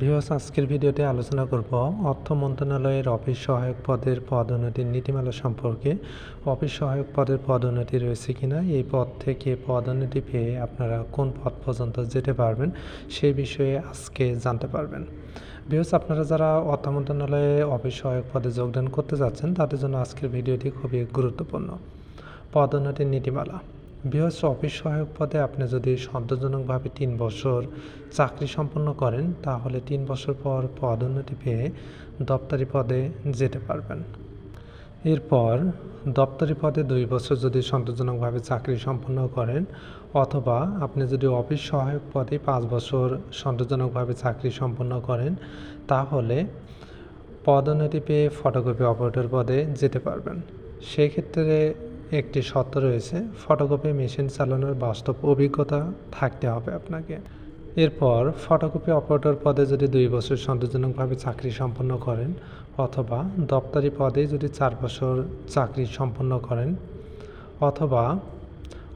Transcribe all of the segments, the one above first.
Viewers, আজকের ভিডিওতে আলোচনা করব অর্থ মন্ত্রণালয়ের অফিস সহায়ক পদের পদোন্নতির নীতিমালা সম্পর্কে। অফিস সহায়ক পদের পদোন্নতি রয়েছে কিনা? এই পদ থেকে পদোন্নতি পেয়ে আপনারা কোন পদ পর্যন্ত যেতে পারবেন সেই বিষয়ে আজকে জানতে পারবেন। ভিউয়ার্স, আপনারা যারা অর্থ মন্ত্রণালয়ে অফিস সহায়ক পদে যোগদান করতে যাচ্ছেন, তাদের জন্য আজকের ভিডিওটি খুবই গুরুত্বপূর্ণ। পদোন্নতির নীতিমালা। বৃহস্প অফিস সহায়ক পদে আপনি যদি সন্তোষজনকভাবে তিন বছর চাকরি সম্পন্ন করেন, তাহলে তিন বছর পর পদোন্নতি পেয়ে দপ্তরি পদে যেতে পারবেন। এরপর দপ্তরি পদে দুই বছর যদি সন্তোষজনকভাবে চাকরি সম্পন্ন করেন, অথবা আপনি যদি অফিস সহায়ক পদে পাঁচ বছর সন্তোষজনকভাবে চাকরি সম্পন্ন করেন, তাহলে পদোন্নতি পেয়ে ফটোকপি অপারেটর পদে যেতে পারবেন। সেই ক্ষেত্রে একটি শর্ত রয়েছে ফটোকপি মেশিন চালানোর বাস্তব অভিজ্ঞতা থাকতে হবে আপনাকে। এরপর ফটোকপি অপারেটর পদে যদি দুই বছর সন্তোষজনকভাবে চাকরি সম্পন্ন করেন অথবা দপ্তরি পদে যদি চার বছর চাকরি সম্পন্ন করেন অথবা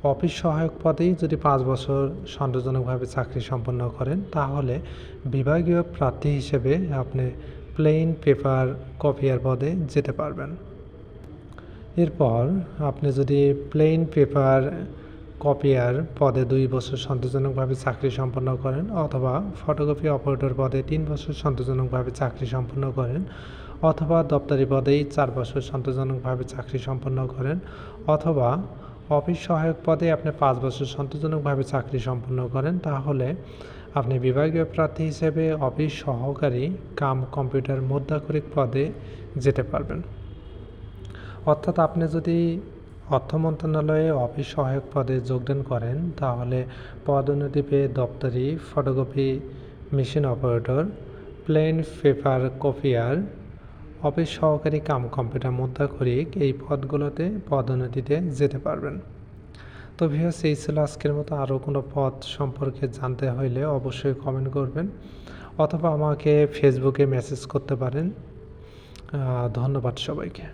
অফিস সহায়ক পদেই যদি পাঁচ বছর সন্তোষজনকভাবে চাকরি সম্পন্ন করেন, তাহলে বিভাগীয় প্রার্থী হিসেবে আপনি প্লেন পেপার কপিয়ার পদে যেতে পারবেন। এরপর আপনি যদি প্লেন পেপার কপিয়ার পদে দুই বছর সন্তোষজনকভাবে চাকরি সম্পন্ন করেন অথবা ফটোকপি অপারেটর পদে তিন বছর সন্তোষজনকভাবে চাকরি সম্পন্ন করেন অথবা দপ্তরি পদেই চার বছর সন্তোষজনকভাবে চাকরি সম্পন্ন করেন অথবা অফিস সহায়ক পদে আপনি পাঁচ বছর সন্তোষজনকভাবে চাকরি সম্পন্ন করেন, তাহলে আপনি বিভাগীয় প্রার্থী হিসেবে অফিস সহকারী কাম কম্পিউটার মুদ্রাক্ষরিক পদে যেতে পারবেন। অর্থাৎ আপনি যদি অর্থ মন্ত্রণালয়ে অফিস সহায়ক পদে যোগদান করেন, তাহলে পদোন্নতি পেয়ে দপ্তরি, photocopy, machine operator, plain, paper copier, office সহকারী কাম কম্পিউটার মুদ্রাক্ষরিক এই পদগুলোতে পদোন্নতিতে যেতে পারবেন। তো ভিউয়ার্স এই ছিল আজকের মতো। আরও কোনো পদ সম্পর্কে জানতে হইলে অবশ্যই কমেন্ট করবেন, অথবা আমাকে ফেসবুকে মেসেজ করতে পারেন। ধন্যবাদ সবাইকে।